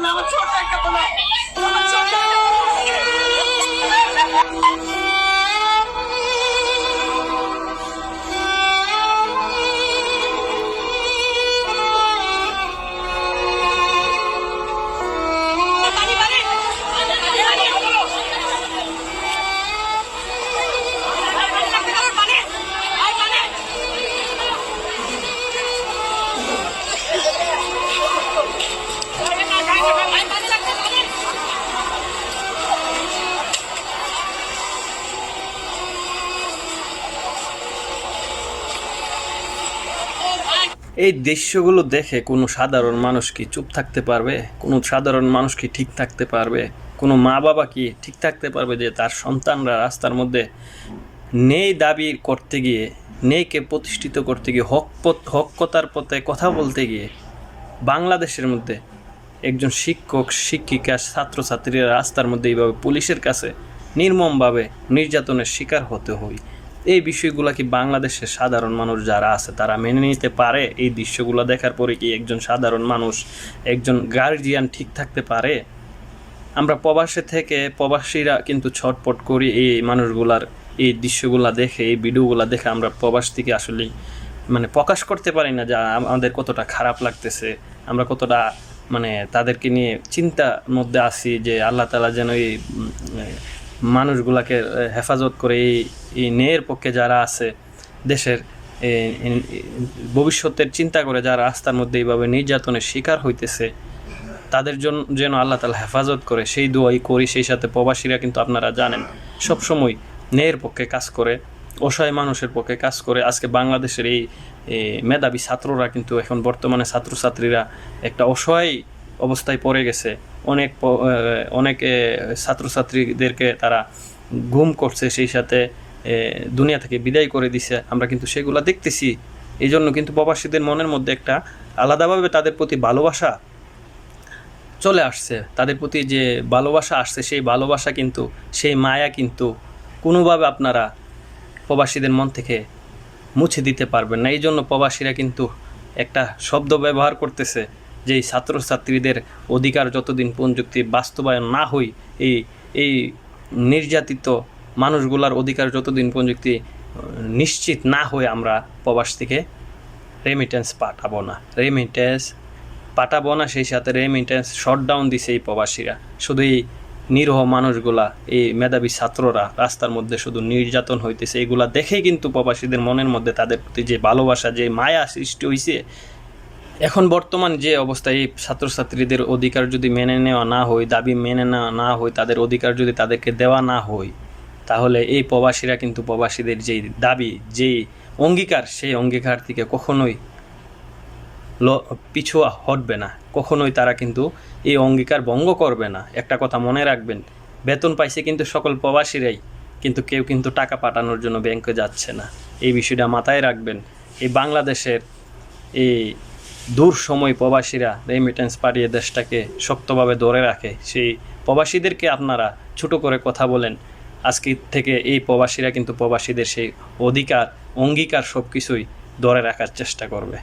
না আমার এই দৃশ্যগুলো দেখে কোনো সাধারণ মানুষ কি চুপ থাকতে পারবে? কোনো সাধারণ মানুষ কি ঠিক থাকতে পারবে? কোনো মা বাবা কি ঠিক থাকতে পারবে যে তার সন্তানরা রাস্তার মধ্যে নেই দাবি করতে গিয়ে, নেইকে প্রতিষ্ঠিত করতে গিয়ে, হক হকতার পথে কথা বলতে গিয়ে বাংলাদেশের মধ্যে একজন শিক্ষক, শিক্ষিকা, ছাত্রছাত্রীরা রাস্তার মধ্যে এইভাবে পুলিশের কাছে নির্মমভাবে নির্যাতনের শিকার হতে হয়। এই বিষয়গুলো কি বাংলাদেশের সাধারণ মানুষ যারা আছে, তারা মেনে নিতে পারে? এই দৃশ্যগুলো দেখার পরে কি একজন সাধারণ মানুষ, একজন গার্জিয়ান ঠিক থাকতে পারে? আমরা প্রবাসে থেকে প্রবাসীরা কিন্তু ছটপট করি এই মানুষগুলার এই দৃশ্যগুলা দেখে, এই ভিডিওগুলা দেখে আমরা প্রবাস থেকে আসলে মানে প্রকাশ করতে পারি না যা আমাদের কতটা খারাপ লাগতেছে। আমরা কতটা মানে তাদেরকে নিয়ে চিন্তার মধ্যে আছি যে আল্লাহ তালা যেন এই মানুষগুলাকে হেফাজত করে এই ন্যায়ের পক্ষে যারা আছে, দেশের ভবিষ্যতের চিন্তা করে যারা রাস্তার মধ্যে এইভাবে নির্যাতনের শিকার হইতেছে, তাদের জন্য যেন আল্লাহ তালা হেফাজত করে, সেই দোয়াই করি, সেই সাথে প্রবাসীরা কিন্তু আপনারা জানেন, সবসময় ন্যায়ের পক্ষে কাজ করে, অসহায় মানুষের পক্ষে কাজ করে। আজকে বাংলাদেশের এই মেধাবী ছাত্ররা কিন্তু এখন বর্তমানে ছাত্রছাত্রীরা একটা অসহায় অবস্থায় পড়ে গেছে। অনেক অনেক ছাত্রছাত্রীদেরকে তারা গুম করছে, সেই সাথে দুনিয়া থেকে বিদায় করে দিছে। আমরা কিন্তু সেগুলো দেখতেছি। এই জন্য কিন্তু প্রবাসীদের মনের মধ্যে একটা আলাদাভাবে তাদের প্রতি ভালোবাসা চলে আসছে। তাদের প্রতি যে ভালোবাসা আসছে, সেই ভালোবাসা কিন্তু, সেই মায়া কিন্তু কোনোভাবে আপনারা প্রবাসীদের মন থেকে মুছে দিতে পারবেন না। এই জন্য প্রবাসীরা কিন্তু একটা শব্দ ব্যবহার করতেছে। যে ছাত্রছাত্রীদের অধিকার যতদিন প্রযুক্তি বাস্তবায়ন না হই, এই এই নির্যাতিত মানুষগুলার অধিকার যতদিন প্রযুক্তি নিশ্চিত না হয়ে আমরা প্রবাস থেকে রেমিটেন্স পাঠাবো না। রেমিটেন্স পাঠাবো না, সেই সাথে রেমিটেন্স শটডাউন দিছে এই প্রবাসীরা। শুধু এই নিরহ মানুষগুলা, এই মেধাবী ছাত্ররা রাস্তার মধ্যে শুধু নির্যাতন হইতেছে, এগুলা দেখেই কিন্তু প্রবাসীদের মনের মধ্যে তাদের প্রতি যে ভালোবাসা, যে মায়া সৃষ্টি হয়েছে এখন বর্তমান যে অবস্থায় এই ছাত্রছাত্রীদের অধিকার যদি মেনে নেওয়া না হয়, দাবি মেনে নেওয়া না হয়, তাদের অধিকার যদি তাদেরকে দেওয়া না হয়, তাহলে এই প্রবাসীরা কিন্তু প্রবাসীদের যেই দাবি, যেই অঙ্গীকার, সেই অঙ্গীকার থেকে কখনোই ল- পিছু হটবে না। কখনোই তারা কিন্তু এই অঙ্গীকার ভঙ্গ করবে না। একটা কথা মনে রাখবেন, বেতন পাইছে কিন্তু সকল প্রবাসীরাই, কিন্তু কেউ কিন্তু টাকা পাঠানোর জন্য ব্যাংকে যাচ্ছে না। এই বিষয়টা মাথায় রাখবেন। এই বাংলাদেশের এই দূর সময় প্রবাসীরা রেমিটেন্স পাঠিয়ে দেশটাকে শক্তভাবে ধরে রাখে। সেই প্রবাসীদেরকে আপনারা ছোট করে কথা বলেন। আজকে থেকে এই প্রবাসীরা কিন্তু প্রবাসীদের সেই অধিকার, অঙ্গীকার সব কিছুই ধরে রাখার চেষ্টা করবে।